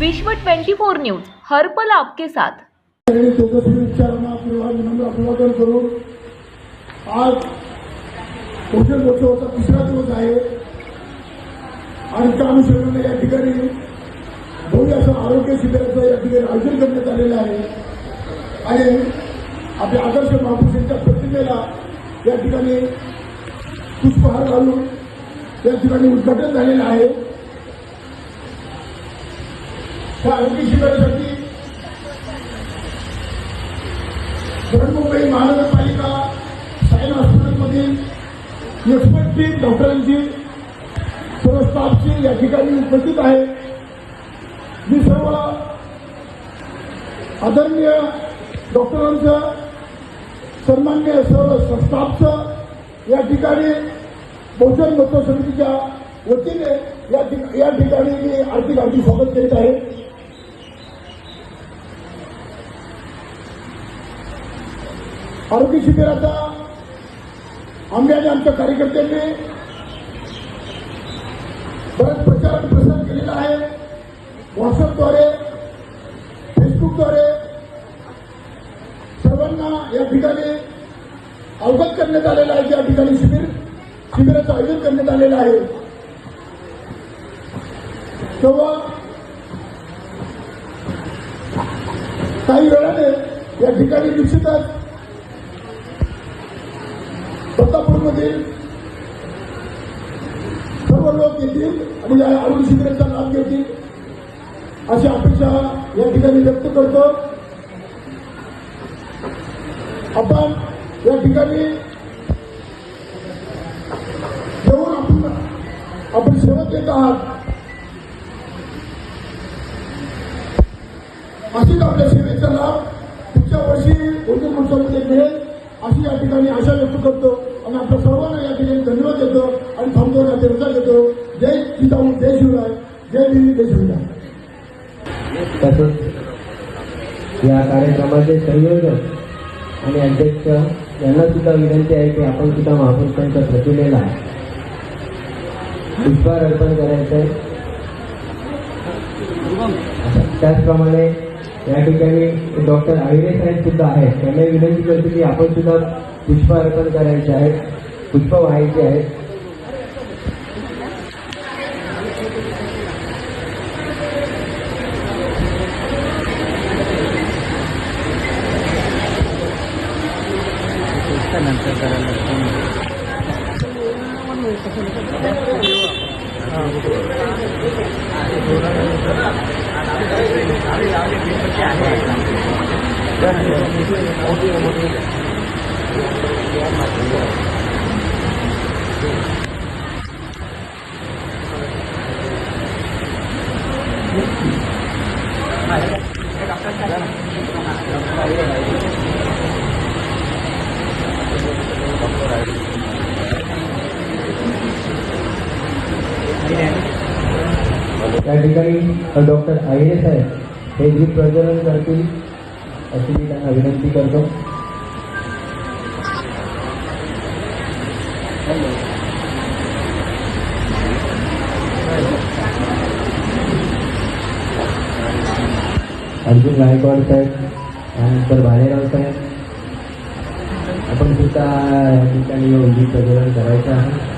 विश्व 24 न्यूज हर्पल आपके साथ. आज पोषण महोत्सवाचा तिसरा दिवस आहे. आणि त्या अनुषंगाने या ठिकाणी भव्य असं आरोग्य शिबिराचं या ठिकाणी आयोजन करण्यात आलेलं आहे. आणि आपल्या आदर्श महापुरुषांच्या प्रतिमेला या ठिकाणी पुष्पहार घालून या ठिकाणी उद्घाटन झालेलं आहे. त्या आरोग्य शिबिरासाठी बृहन्मुंबई महानगरपालिका सायन हॉस्पिटलमधील एक्सपर्ट टीम डॉक्टरांची सर्व स्टाफची या ठिकाणी उपस्थित आहे. मी सर्व आदरणीय डॉक्टरांचं सन्मान्य सर्व स्टाफचं या ठिकाणी बहुजन मतदार समितीच्या वतीने या ठिक- या ठिकाणी मी आर्थिक आधी स्वागत करीत आहे. आरोग्य शिबिराचा आंब्याने आमच्या कार्यकर्त्यांनी बराच प्रचार आणि प्रसार केलेला आहे. व्हॉट्सअपद्वारे फेसबुकद्वारे सर्वांना या ठिकाणी अवगत करण्यात आलेलं आहे या ठिकाणी शिबिर शिबिराचं आयोजन करण्यात आलेलं आहे. तेव्हा काही वेळाने या ठिकाणी निश्चितच कोल्हापूरमध्ये सर्व लोक येतील आणि या आरोग्य शिबिराचा लाभ घेतील अशी अपेक्षा या ठिकाणी व्यक्त करतो. आपण या ठिकाणी जेवण आपण आपण सेवा देत आहात. अशीच आपल्या सेवेचा लाभ पुढच्या वर्षी उर्दू महोत्सवामध्ये अशी या ठिकाणी आशा व्यक्त करतो. आणि आपल्या सर्वांना या ठिकाणी धन्यवाद देतो. आणि थांबवण्याचा चर्चा घेतो. जय जिजाऊ जय शिवराय जय दिल्ली जय शिवराय. तसंच या कार्यक्रमाचे संयोजक आणि अध्यक्ष यांना सुद्धा विनंती आहे की आपण सुद्धा महापुरुषांच्या प्रतिमेला पुष्पहार अर्पण करायचं आहे त्याचप्रमाणे या ठिकाणी डॉक्टर आहिरे साहेब सुद्धा आहेत. त्यांना विनंती करतो की आपण सुद्धा पुष्प अर्पण करायचे आहेत. पुष्प व्हायचे आहेत. त्या ठिकाणी डॉक्टर आहिरे साहेब हे गीत प्रज्वलन करतील अशी मी त्यांना विनंती करतो. अर्जुन गायकवाड साहेब त्यानंतर भालेराव साहेब. आपण सुद्धा या ठिकाणी येऊन गीत करायचं आहे.